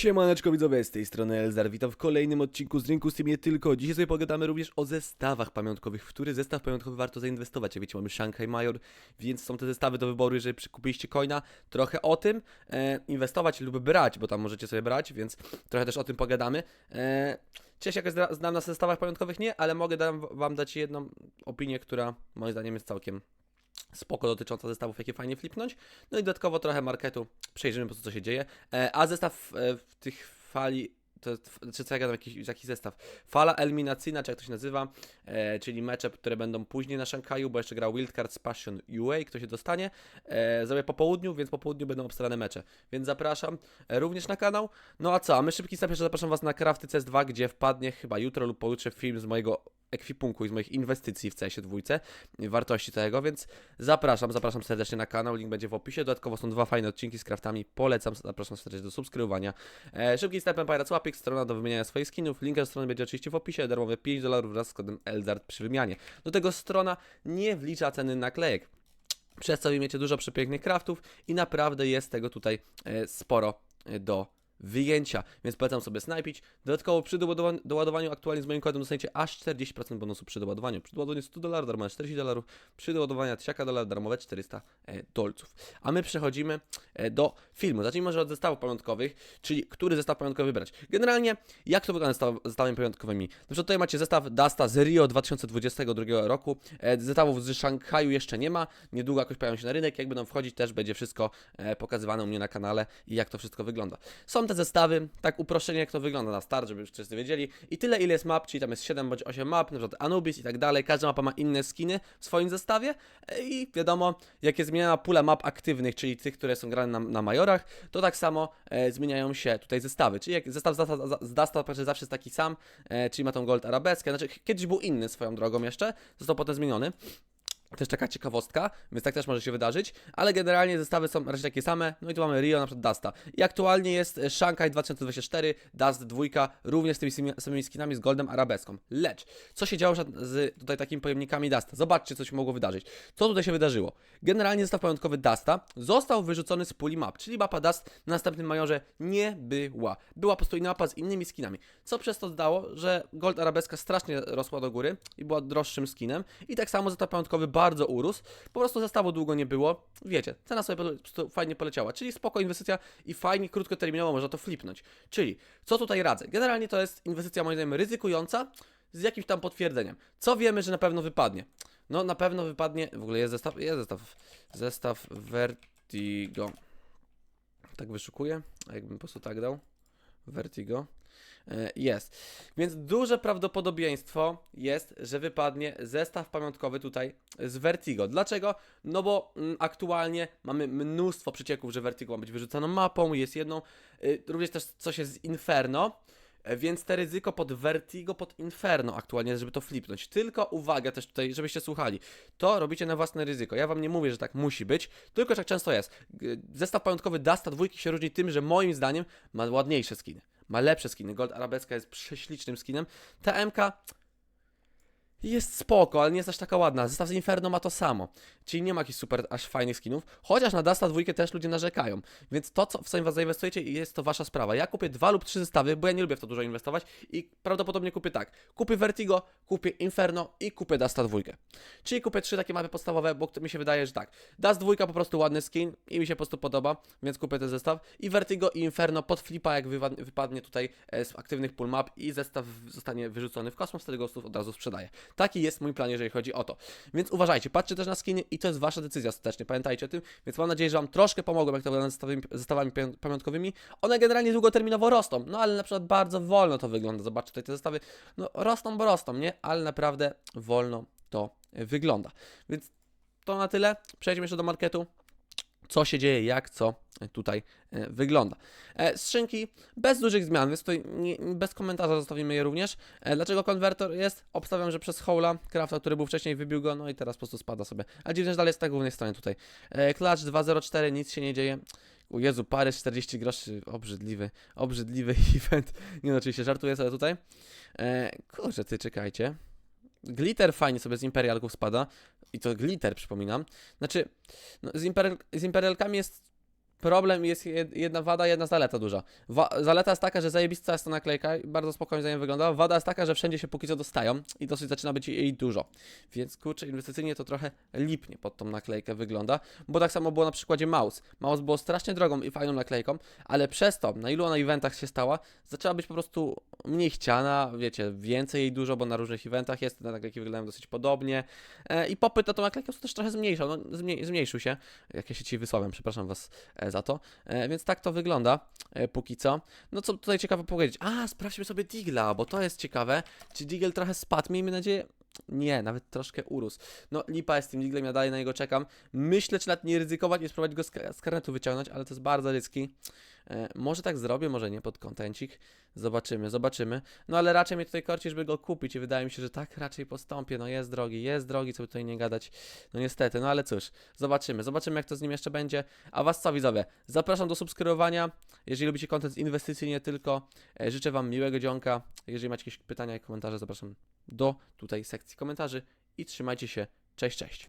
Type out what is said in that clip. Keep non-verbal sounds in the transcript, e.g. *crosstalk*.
Siemaneczko widzowie, z tej strony Elzar, witam w kolejnym odcinku z Rynku Steam nie tylko. Dzisiaj sobie pogadamy również o zestawach pamiątkowych, w który zestaw pamiątkowy warto zainwestować. Jak wiecie mamy Shanghai Major, więc są te zestawy do wyboru, jeżeli przykupiliście coina. Trochę o tym, e, inwestować lub brać, bo tam możecie sobie brać, więc trochę też o tym pogadamy. E, czy ja się jakoś zna- znam na zestawach pamiątkowych? Nie, ale mogę dam, wam dać jedną opinię, która moim zdaniem jest całkiem spoko dotycząca zestawów, jakie fajnie flipnąć. No i dodatkowo trochę marketu, przejrzymy po prostu co się dzieje. E, a zestaw e, w tych fali, to, czy co ja jakiś, jakiś zestaw? Fala eliminacyjna, czy jak to się nazywa, e, czyli mecze, które będą później na Szanghaju, bo jeszcze gra Wildcards Passion UA, kto się dostanie. E, zrobię po południu, więc po południu będą obstarane mecze. Więc zapraszam e, również na kanał. No a co, a my szybki step jeszcze zapraszam Was na Crafty CS2, gdzie wpadnie chyba jutro lub pojutrze film z mojego ekwipunku i z moich inwestycji w CS dwójce, wartości całego, więc zapraszam, zapraszam serdecznie na kanał, link będzie w opisie, dodatkowo są dwa fajne odcinki z craftami, polecam, zapraszam serdecznie do subskrybowania. E, szybki step Pirates Łapik, strona do wymieniania swoich skinów, link do strony będzie oczywiście w opisie, darmowe 5 dolarów wraz z kodem ELZARD przy wymianie. Do tego strona nie wlicza ceny naklejek. Przez co wy macie dużo przepięknych craftów i naprawdę jest tego tutaj e, sporo e, do wyjęcia, więc polecam sobie snajpić. Dodatkowo przy doładowa- doładowaniu aktualnie z moim kodem dostaniecie aż 40% bonusu przy doładowaniu. Przy doładowaniu 100 dolarów darmowe 40 dolarów, przy doładowaniu 1000 dolarów darmowe 400 e, dolców. A my przechodzimy e, do filmu. Zacznijmy może od zestawów pamiątkowych, czyli który zestaw pamiątkowy wybrać. Generalnie, jak to wygląda z zestaw- zestawami pamiątkowymi? Na przykład tutaj macie zestaw Dasta z Rio 2022 roku. E, Zestawów z Szanghaju jeszcze nie ma. Niedługo jakoś pojawią się na rynek. Jak będą wchodzić, też będzie wszystko pokazywane u mnie na kanale i jak to wszystko wygląda. Są te zestawy, tak uproszczenie jak to wygląda na start, żeby już wszyscy wiedzieli. I tyle ile jest map, czyli tam jest 7 bądź 8 map, na przykład Anubis i tak dalej. Każda mapa ma inne skiny w swoim zestawie E, i wiadomo, jak jest zmieniana pula map aktywnych, czyli tych, które są grane na, na majorach, to tak samo e, zmieniają się tutaj zestawy. Czyli jak zestaw z Dasta, zawsze jest taki sam, e, czyli ma tą gold arabeskę, znaczy kiedyś był inny swoją drogą jeszcze, został potem zmieniony. Też taka ciekawostka, więc tak też może się wydarzyć, ale generalnie zestawy są raczej takie same. No i tu mamy Rio, na przykład Dusta. I aktualnie jest e, Shanghai 2024, Dust 2, również z tymi samymi skinami z Goldem Arabeską. Lecz, co się działo z tutaj takimi pojemnikami Dusta? Zobaczcie, co się mogło wydarzyć. Co tutaj się wydarzyło? Generalnie zestaw pamiątkowy Dusta został wyrzucony z puli map, czyli mapa Dust na następnym majorze nie była. Była po prostu inna mapa z innymi skinami. Co przez to dało, że Gold Arabeska strasznie rosła do góry i była droższym skinem. I tak samo zestaw pamiątkowy bardzo urósł. Po prostu zestawu długo nie było. Wiecie, cena sobie fajnie poleciała. Czyli spoko inwestycja i fajnie, krótkoterminowo można to flipnąć. Czyli, co tutaj radzę? Generalnie to jest inwestycja moim zdaniem ryzykująca z jakimś tam potwierdzeniem. Co wiemy, że na pewno wypadnie? No na pewno wypadnie, w ogóle jest zestaw, jest zestaw, zestaw Vertigo. Tak wyszukuję, a jakbym po prostu tak dał. Vertigo. E, Jest. Więc duże prawdopodobieństwo jest, że wypadnie zestaw pamiątkowy tutaj z Vertigo. Dlaczego? No bo mm, aktualnie mamy mnóstwo przecieków, że Vertigo ma być wyrzucaną mapą, jest jedną. Y, również też coś jest z Inferno. e, Więc te ryzyko pod Vertigo, pod Inferno aktualnie, żeby to flipnąć. Tylko uwaga też tutaj, żebyście słuchali. To robicie na własne ryzyko. Ja wam nie mówię, że tak musi być, tylko że tak często jest. Zestaw pamiątkowy Dasta dwójki się różni tym, że moim zdaniem ma ładniejsze skiny. Ma lepsze skiny. Gold Arabeska jest prześlicznym skinem. Ta MK jest spoko, ale nie jest aż taka ładna. Zestaw z Inferno ma to samo. Czyli nie ma jakichś super aż fajnych skinów. Chociaż na Dasta dwójkę też ludzie narzekają. Więc to, co w was zainwestujecie, jest to wasza sprawa. Ja kupię dwa lub trzy zestawy, bo ja nie lubię w to dużo inwestować i prawdopodobnie kupię tak. Kupię Vertigo, kupię Inferno i kupię Dasta dwójkę. Czyli kupię trzy takie mapy podstawowe, bo mi się wydaje, że tak. Dust dwójka po prostu ładny skin i mi się po prostu podoba, więc kupię ten zestaw. I Vertigo i Inferno pod flipa, jak wypadnie tutaj e, z aktywnych pull map i zestaw zostanie wyrzucony w kosmos, wtedy ghostów od razu sprzedaję. Taki jest mój plan, jeżeli chodzi o to. Więc uważajcie, patrzcie też na skiny i to jest wasza decyzja ostatecznie, pamiętajcie o tym. Więc mam nadzieję, że wam troszkę pomogłem, jak to wygląda z zestawami, zestawami pamiątkowymi. One generalnie długoterminowo rosną, no ale na przykład bardzo wolno to wygląda. Zobaczcie tutaj te zestawy, no rosną, bo rosną, nie? Ale naprawdę wolno to wygląda. Więc to na tyle. Przejdźmy jeszcze do marketu. Co się dzieje, jak, co tutaj e, wygląda. E, skrzynki bez dużych zmian, więc tutaj nie, bez komentarza zostawimy je również. E, dlaczego konwertor jest? Obstawiam, że przez Hola, Crafta, który był wcześniej, wybił go, no i teraz po prostu spada sobie. A dziwne, że dalej jest na głównej stronie tutaj. E, Clutch 204, nic się nie dzieje. O Jezu, Paryż 40 groszy, obrzydliwy, obrzydliwy *laughs* event. Nie no, oczywiście żartuję sobie tutaj. E, kurczę, ty, czekajcie. Glitter fajnie sobie z Imperialków spada. I to glitter, przypominam. Znaczy, no, z, Imperial, z Imperialkami jest problem jest jed- jedna wada, jedna zaleta duża. Wa- zaleta jest taka, że zajebista jest ta naklejka i bardzo spokojnie za nią wygląda. Wada jest taka, że wszędzie się póki co dostają i dosyć zaczyna być jej dużo. Więc kurczę, inwestycyjnie to trochę lipnie pod tą naklejkę wygląda, bo tak samo było na przykładzie Mouse. Mouse było strasznie drogą i fajną naklejką, ale przez to, na ilu ona eventach się stała, zaczęła być po prostu mniej chciana, wiecie, więcej jej dużo, bo na różnych eventach jest, te naklejki wyglądają dosyć podobnie e, i popyt na tą naklejkę też trochę zmniejszał, no, zmniej, zmniejszył się, jak ja się ci wysławiam, przepraszam was e, za to, e, więc tak to wygląda e, póki co. No co tutaj ciekawe powiedzieć, a sprawdźmy sobie Digla, bo to jest ciekawe, czy Digel trochę spadł, miejmy nadzieję, nie, nawet troszkę urósł. No lipa jest z tym Diglem, ja dalej na niego czekam. Myślę, czy nawet nie ryzykować, nie spróbować go z, z karnetu wyciągnąć, ale to jest bardzo ryski. E, może tak zrobię, może nie pod kontencik. Zobaczymy, zobaczymy. No ale raczej mnie tutaj korci, żeby go kupić i wydaje mi się, że tak raczej postąpię. No jest drogi, jest drogi, co by tutaj nie gadać. No niestety, no ale cóż, zobaczymy, zobaczymy jak to z nim jeszcze będzie. A was co widzowie? Zapraszam do subskrybowania. Jeżeli lubicie content z inwestycji, nie tylko. E, życzę wam miłego dzionka. Jeżeli macie jakieś pytania i komentarze, zapraszam do tutaj sekcji komentarzy i trzymajcie się. Cześć, cześć.